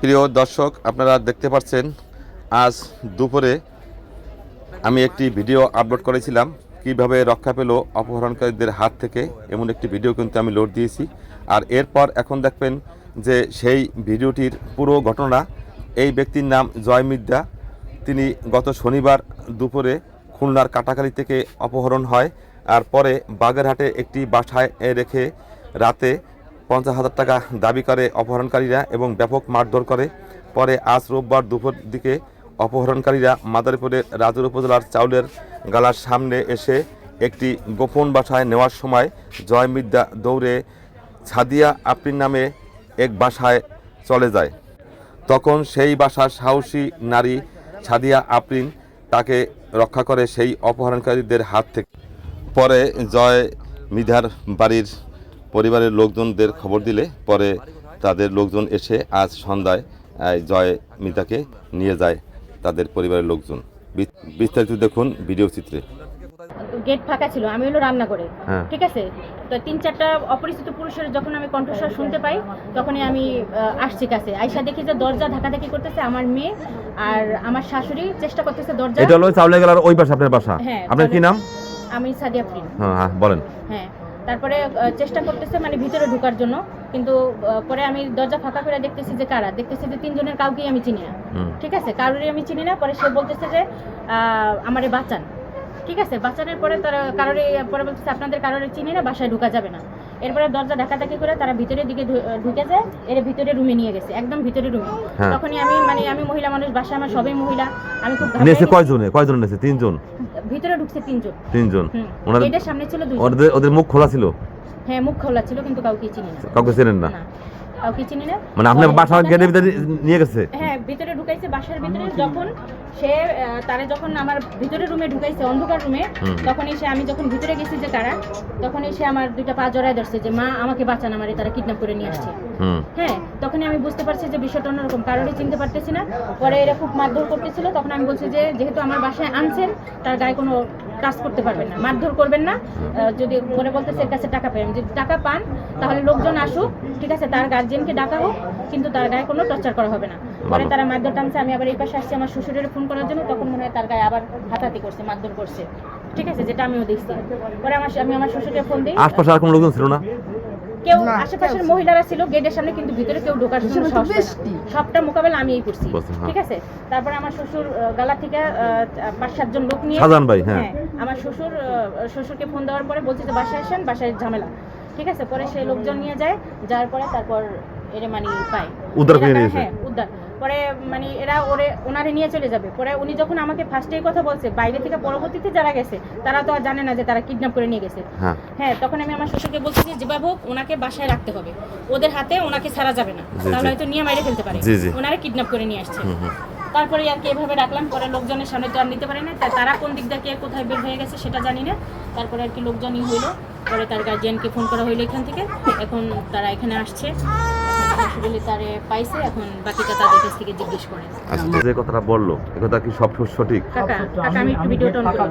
প্রিয় দর্শক, আপনারা দেখতে পাচ্ছেন, আজ দুপুরে আমি একটি ভিডিও আপলোড করেছিলাম, কীভাবে রক্ষা পেল অপহরণকারীদের হাত থেকে, এমন একটি ভিডিও কিন্তু আমি লোড দিয়েছি। আর এরপর এখন দেখবেন যে সেই ভিডিওটির পুরো ঘটনা, এই ব্যক্তির নাম জয় মিদ্যা তিনি গত শনিবার দুপুরে খুলনার কাটাখালী থেকে অপহরণ হয়, আর পরে বাগেরহাটে একটি বাসায় রেখে রাতে পঞ্চাশ হাজার টাকা দাবি করে অপহরণকারীরা এবং ব্যাপক মারধর করে। পরে আজ রোববার দুপুর দিকে অপহরণকারীরা মাদারীপুরের রাজুর উপজেলার চাউলের গালার সামনে এসে একটি গোপন বাসায় নেওয়ার সময় জয় মিদ্যা দৌড়ে ছাদিয়া আপ্রিন নামে এক বাসায় চলে যায়। তখন সেই বাসার সাহসী নারী ছাদিয়া আপ্রিন তাকে রক্ষা করে সেই অপহরণকারীদের হাত থেকে। পরে জয় মিধার বাড়ির পরিবারের লোকজনদের খবর দিলে পরে তাদের লোকজন এসে আজ সন্ধ্যায় জয় মিতাকে নিয়ে যায় তাদের পরিবারের লোকজন। বিস্তারিত দেখুন ভিডিও চিত্রে। গেট ফাঁকা ছিল আমি হলো রান্না করে। হ্যাঁ। ঠিক আছে? তো তিন চারটা অপরিচিত পুরুষের যখন আমি কণ্ঠস্বর শুনতে পাই তখনই আমি আসছি কাছে। আইসা দেখি যে দরজা ধাকাধাকি করতেছে আমার মেয়ে আর আমার শাশুড়ি চেষ্টা করতেছে দরজা এটা হলো চাউলে গেলার ওই বাসা আপনার বাসা। হ্যাঁ, আপনার কি নাম? আমি সাদিয়া ফ্রিন হ্যাঁ হ্যাঁ বলেন। হ্যাঁ তারপরে চেষ্টা করতেছে মানে ভিতরে ঢোকার জন্য। কিন্তু পরে আমি দরজা ফাঁকা করে দেখতেছি যে কারা। দেখতেছি যে তিনজনের কাউকেই আমি চিনি না। ঠিক আছে? কারোরই আমি চিনি না। পরে সে বলতেছে যে আহ, আমারে বাঁচান। ঠিক আছে? বাঁচানোর পরে তারা কারোরই পরে বলতেছে আপনাদের কারোর চিনি না বাসায় ঢুকা যাবে না। এরপরে দরজা ঢাকাঢাকি করে তারা ভিতরের দিকে ঢুকে যায়। এর ভিতরে রুমে নিয়ে গেছে। একদম ভিতরে রুমে। হ্যাঁ। তখনই আমি মানে আমি মহিলা মানুষ বাসায় আমার সবাই মহিলা। আমি খুব। কয়জনে? কয়জন তিনজন? ভিতরে ঢুকছে তিনজন। তিনজন? ওনাদের গেটের সামনে ছিল ওদের ওদের মুখ খোলা ছিল? হ্যাঁ মুখ খোলা ছিল কিন্তু কাউকে চিনি না। কাউকে চেনেন না? কাউকে চিনি না। মানে আপনার বাসার বাসা গেটের ভিতরে নিয়ে গেছে? হ্যাঁ ভিতরে ঢুকাইছে বাসার ভিতরে। যখন সে তারা যখন আমার ভিতরে রুমে ঢুকাইছে অন্ধকার রুমে তখন এসে আমি যখন ভিতরে গেছি যে তারা তখন এসে আমার দুইটা পা জড়ায় ধরছে যে মা আমাকে বাঁচান আমার তারা কিডন্যাপ করে নিয়ে আসছে। হ্যাঁ তখনই আমি বুঝতে পারছি যে বিষয়টা অন্যরকম কারোরই চিনতে পারতেছি না। পরে এরা খুব মারধর করতেছিল তখন আমি বলছি যে যেহেতু আমার বাসায় আনছেন তার গায়ে কোনো টাচ করতে পারবেন না। মারধর করবেন না। যদি মনে বলতেছে এর কাছে টাকা পাবেন। যদি টাকা পান তাহলে লোকজন আসুক। ঠিক আছে তার গার্জিয়ানকে ডাকা হোক কিন্তু তার গায়ে কোনো টর্চার করা হবে না। পরে তারা মারধর টানছে আমি আবার এই পাশে আসছি আমার শ্বশুরের ফোন করার জন্য তখন মনে হয় তার গায়ে আবার হাতাহাতি করছে মারধর করছে। ঠিক আছে যেটা আমিও দেখছি। পরে আমার আমি আমার শ্বশুরকে ফোন দিই। আশপাশে আর কোনো লোকজন ছিল না? কেউ আশেপাশের মহিলারা ছিল গেটের সামনে কিন্তু ভিতরে কেউ ঢোকার জন্য। সবটা মোকাবেলা আমিই করছি হ্যাঁ। ঠিক আছে? তারপরে আমার শ্বশুর গালা থেকে আহ, পাঁচ সাতজন লোক নিয়ে ভাই, হ্যাঁ। আমার শ্বশুর আহ, শ্বশুরকে ফোন দেওয়ার পরে বলছে যে বাসায় আসেন বাসায় ঝামেলা। ঠিক আছে? পরে সেই লোকজন নিয়ে যায় যাওয়ার পরে তারপর এরে মানে পায়। উদ্ধার করে হ্যাঁ উদ্ধার। পরে মানে এরা ওরে ওনারে নিয়ে চলে যাবে। পরে উনি যখন আমাকে ফার্স্টে এই কথা বলছে বাইরে থেকে পরবর্তীতে যারা গেছে তারা তো আর জানে না যে তারা কিডন্যাপ করে নিয়ে গেছে। হ্যাঁ। হ্যাঁ তখন আমি আমার শ্বশুরকে বলছি যে যেভাবে হোক ওনাকে বাসায় রাখতে হবে। ওদের হাতে ওনাকে ছাড়া যাবে না। তাহলে হয়তো নিয়ে মাইরে ফেলতে পারে। ওনারা কিডন্যাপ করে নিয়ে আসছে। তারপরে আর কি এভাবে রাখলাম। পরে লোকজনের সামনে তো আর নিতে পারে না। তারা কোন দিক দিয়ে কোথায় বের হয়ে গেছে সেটা জানি না। তারপরে আর কি লোকজনই হইল। পরে তার গার্জিয়ানকে ফোন করা হইল এখান থেকে। এখন তারা এখানে আসছে। হসপিটালে তারে পাইছে এখন বাকিটা তাদের কাছ থেকে জিজ্ঞেস করে। আচ্ছা যে কথাটা বলল এ কথা কি সব সঠিক? কাকা কাকা আমি একটু ভিডিওটা অন ফাঁকা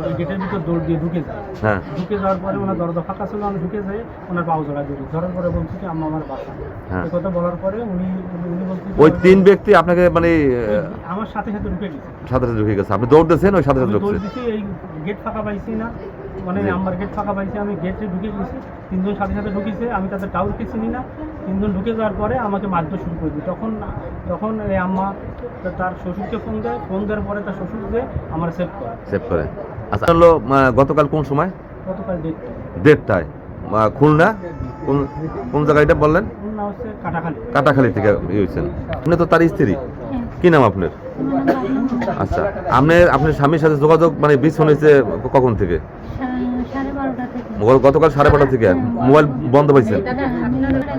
ওই গেটের ভিতর দৌড় দিয়ে ঢুকে যাই হ্যাঁ। ঢুকে যাওয়ার পরে ওনার দরজা ফাঁকা ছিল আমি ঢুকে যাই ওনার পাও জড়া ধরি ধরার পরে বলছি কি আম্মা আমার বাসা। এই কথা বলার পরে উনি উনি- উনি ওই তিন ব্যক্তি আপনাকে মানে আমার সাথে সাথে ঢুকে গেছে। সাথে সাথে ঢুকে গেছে। আপনি দৌড় দিয়েছেন ওই সাথে সাথে ঢুকছে? দৌড় দিছি এই গেট ফাঁকা পাইছি না। মানে আমার গেট ফাঁকা পাইছি আমি গেটে ঢুকে গেছি। তিনজন সাথে সাথে ঢুকেছে আমি তাদের টাউরকে চিনি না। তিনজন ঢুকে যাওয়ার পরে আমাকে মারতে শুরু করে দিই তখন তখন এই আম্মা তার শ্বশুরকে ফোন দেয় ফোন দেওয়ার পরে তার শ্বশুর যে আমার সেভ করে। সেভ করে। আচ্ছা হলো গতকাল কোন সময়? গতকাল ডেট দেড়টায়। খুলনা? কোন কোন জায়গায় এটা বললেন? কাটাখালি কাটাখালী থেকে ইয়ে হয়েছেন। আপনি তো তার স্ত্রী। কি নাম আপনার? আচ্ছা আপনি আপনার স্বামীর সাথে যোগাযোগ মানে বিচ্ছন হয়েছে কখন থেকে? গতকাল সাড়ে বারোটা থেকে। মোবাইল বন্ধ পাইছেন? ওর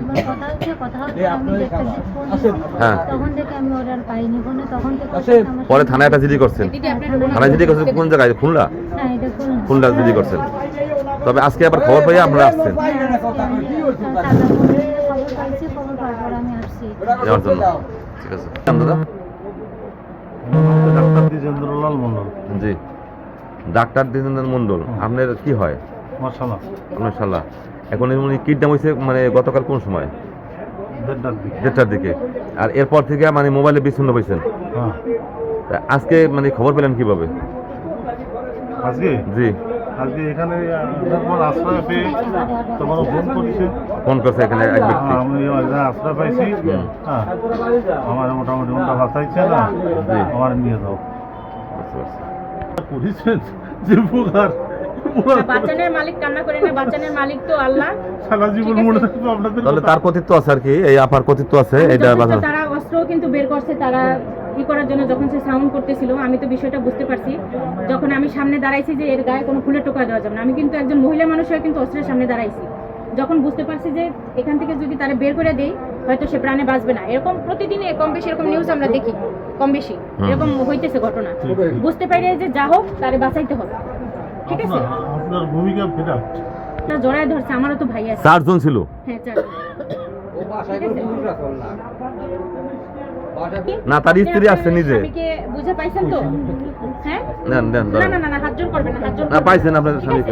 একবার কথা হচ্ছে কথা হচ্ছে আমি দেখতে হ্যাঁ। তখন থেকে আমি ওর পাইনি ফোনে তখন থেকে ওর সাথে আমার পরে থানায় একটা জিডি করছেন থানায় জিডি করছেন কোন জায়গায়? খুলনা? হ্যাঁ এটা খুলনা। খুলনা জিডি করছেন। তবে আজকে আবার খবর পাইয়া আপনারা আসছেন হ্যাঁ, যাওয়ার জন্য। ঠিক আছে। দাদা? ডাক্তার দ্বিজেন্দ্রলাল মন্ডল জি। ডাক্তার দিনেন্দ্র মন্ডল আপনার কি হয়? মশালা আপনার শালা এখন উনি কিডন্যাপ হয়েছে মানে গতকাল কোন সময়? দেড়টার দিকে। আর এরপর থেকে মানে মোবাইলে বিচ্ছিন্ন পাইছেন হ্যাঁ। আজকে মানে খবর পেলেন কীভাবে? আজকে? জি। আজকে এখানে আশ্রয় পেয়ে তোমার ফোন করছে। ফোন করছে এখানে এক ব্যক্তি। হ্যাঁ, আমি আশ্রয় পাইছি। হ্যাঁ। আমার মোটামুটি মনটা বাঁচাইছে না জি। আমার নিয়ে যাও। বুঝতে পারছি। যে উপকার। বাচ্চানের মালিক কান্না করে না বাচ্চানের মালিক তো আল্লাহ। সারা জীবন মনে থাকবে আপনাদের তাহলে তার কর্তৃত্ব আছে আর কি এই আপার কর্তৃত্ব আছে এটা তারা অস্ত্রও কিন্তু বের করছে তারা ই করার জন্য যখন সে সাউন্ড করতেছিল আমি তো বিষয়টা বুঝতে পারছি। যখন আমি সামনে দাঁড়াইছি যে এর গায়ে কোনো ফুলের টোকা দেওয়া যাবে না আমি কিন্তু একজন মহিলা মানুষ হয়ে কিন্তু অস্ত্রের সামনে দাঁড়াইছি। যখন বুঝতে পারছি যে এখান থেকে যদি তারা বের করে দেই হয়তো সে প্রাণে বাঁচবে না। এরকম প্রতিদিনই কম বেশি এরকম নিউজ আমরা দেখি কম বেশি। এরকম হইতেছে ঘটনা। বুঝতে পারি যে যা হোক তারে বাঁচাইতে হবে। ঠিক আছে? আপনার ভূমিকা বিরাট। জড়ায় ধরছে আমারও তো ভাই আছে। চারজন ছিল। হ্যাঁ চার ঠিক আছে? না। তার স্ত্রী আসছে নিজে। বুঝে পাইছেন তো? হ্যাঁ? নেন নেন না না না না হাত জোর করবেন হাত জোর না পাইছেন আপনার ঠিক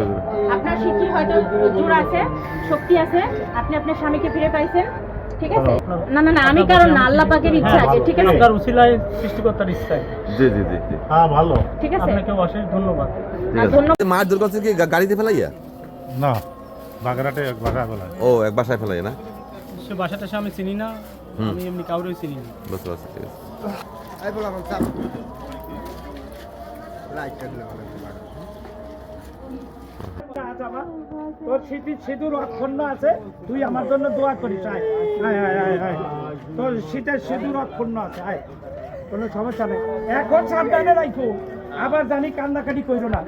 আপনার শিক্ষির হয়তো জোর আছে শক্তি আছে আপনি আপনার স্বামীকে ফিরে পাইছেন। ঠিক আছে? না না না আমি কারণ না আল্লাহ পাকের ইচ্ছা আছে ঠিক আছে? আপনার উসিলায় সৃষ্টিকর্তার ইচ্ছায়। জি জি জি জি। হ্যাঁ ভালো। ঠিক আছে? আপনাকে অশেষ ধন্যবাদ। ঠিক আর আছে। মার দূর করছে গাড়িতে ফেলাইয়া? না বাগেরহাটে এক বাগা গলায় ও এক বাসায় ফেলাই না? সে বাসাটা সে আমি চিনি না আমি এমনি কাউরেই চিনি না। বুঝতে পারছি ঠিক আছে। আজ আমার তোর স্মৃতি সিঁদুর অক্ষুণ্ণ আছে তুই আমার জন্য দোয়া করিস আয়। আয় আয় আয় আয়। তোর শীতের সিঁদুর অক্ষুণ্ণ আছে আয়। কোনো সমস্যা নেই। এখন সাবধানে রাখো আবার জানি কান্নাকাটি করো না।